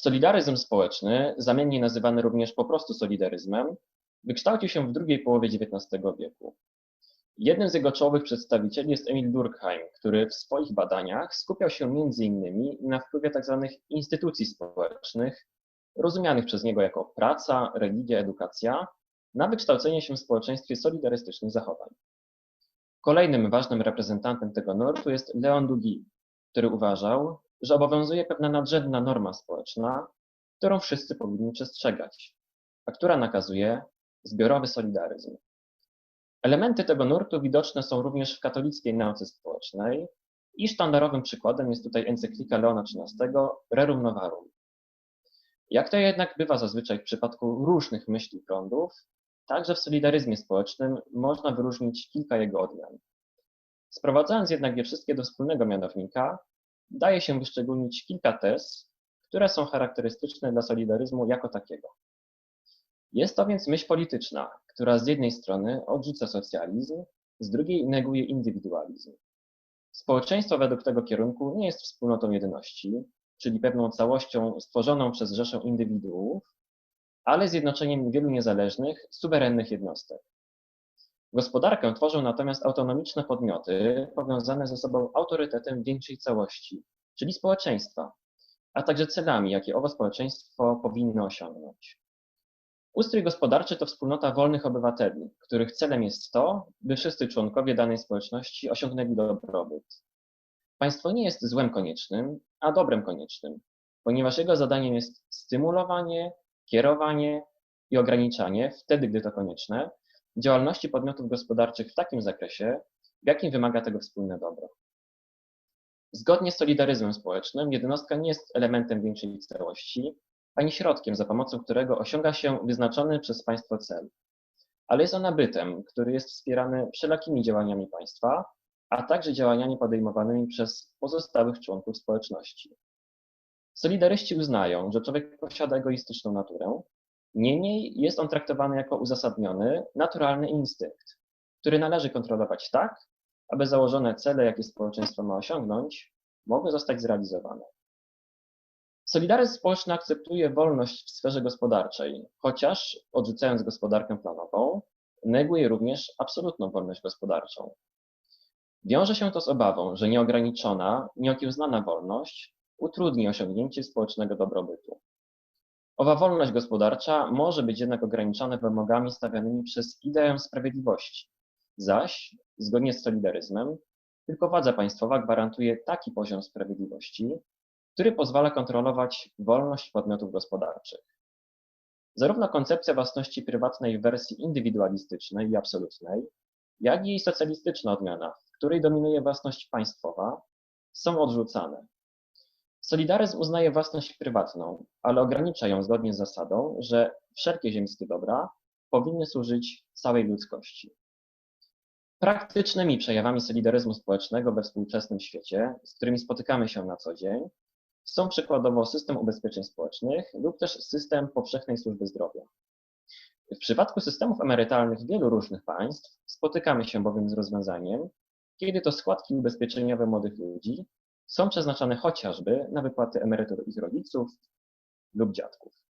Solidaryzm społeczny, zamiennie nazywany również po prostu solidaryzmem, wykształcił się w drugiej połowie XIX wieku. Jednym z jego czołowych przedstawicieli jest Emil Durkheim, który w swoich badaniach skupiał się m.in. na wpływie tzw. instytucji społecznych, rozumianych przez niego jako praca, religia, edukacja, na wykształcenie się w społeczeństwie solidarystycznych zachowań. Kolejnym ważnym reprezentantem tego nurtu jest Leon Duguy, który uważał, że obowiązuje pewna nadrzędna norma społeczna, którą wszyscy powinni przestrzegać, a która nakazuje zbiorowy solidaryzm. Elementy tego nurtu widoczne są również w katolickiej nauce społecznej i sztandarowym przykładem jest tutaj encyklika Leona XIII Rerum Novarum. Jak to jednak bywa zazwyczaj w przypadku różnych myśli prądów, także w solidaryzmie społecznym można wyróżnić kilka jego odmian. Sprowadzając jednak je wszystkie do wspólnego mianownika, daje się wyszczególnić kilka tez, które są charakterystyczne dla solidaryzmu jako takiego. Jest to więc myśl polityczna, która z jednej strony odrzuca socjalizm, z drugiej neguje indywidualizm. Społeczeństwo według tego kierunku nie jest wspólnotą jedności, czyli pewną całością stworzoną przez rzeszę indywiduów, ale zjednoczeniem wielu niezależnych, suwerennych jednostek. Gospodarkę tworzą natomiast autonomiczne podmioty powiązane ze sobą autorytetem większej całości, czyli społeczeństwa, a także celami, jakie owo społeczeństwo powinno osiągnąć. Ustrój gospodarczy to wspólnota wolnych obywateli, których celem jest to, by wszyscy członkowie danej społeczności osiągnęli dobrobyt. Państwo nie jest złem koniecznym, a dobrem koniecznym, ponieważ jego zadaniem jest stymulowanie, kierowanie i ograniczanie, wtedy gdy to konieczne, działalności podmiotów gospodarczych w takim zakresie, w jakim wymaga tego wspólne dobro. Zgodnie z solidaryzmem społecznym, jednostka nie jest elementem większej całości, ani środkiem, za pomocą którego osiąga się wyznaczony przez państwo cel, ale jest ona bytem, który jest wspierany wszelakimi działaniami państwa, a także działaniami podejmowanymi przez pozostałych członków społeczności. Solidaryści uznają, że człowiek posiada egoistyczną naturę, niemniej jest on traktowany jako uzasadniony, naturalny instynkt, który należy kontrolować tak, aby założone cele, jakie społeczeństwo ma osiągnąć, mogły zostać zrealizowane. Solidaryzm społeczny akceptuje wolność w sferze gospodarczej, chociaż odrzucając gospodarkę planową, neguje również absolutną wolność gospodarczą. Wiąże się to z obawą, że nieograniczona, nieokiełznana wolność utrudni osiągnięcie społecznego dobrobytu. Owa wolność gospodarcza może być jednak ograniczona wymogami stawianymi przez ideę sprawiedliwości, zaś, zgodnie z solidaryzmem, tylko władza państwowa gwarantuje taki poziom sprawiedliwości, który pozwala kontrolować wolność podmiotów gospodarczych. Zarówno koncepcja własności prywatnej w wersji indywidualistycznej i absolutnej, jak i jej socjalistyczna odmiana, w której dominuje własność państwowa, są odrzucane. Solidaryzm uznaje własność prywatną, ale ogranicza ją zgodnie z zasadą, że wszelkie ziemskie dobra powinny służyć całej ludzkości. Praktycznymi przejawami solidaryzmu społecznego we współczesnym świecie, z którymi spotykamy się na co dzień, są przykładowo system ubezpieczeń społecznych lub też system powszechnej służby zdrowia. W przypadku systemów emerytalnych wielu różnych państw spotykamy się bowiem z rozwiązaniem, kiedy to składki ubezpieczeniowe młodych ludzi są przeznaczane chociażby na wypłaty emerytur ich rodziców lub dziadków.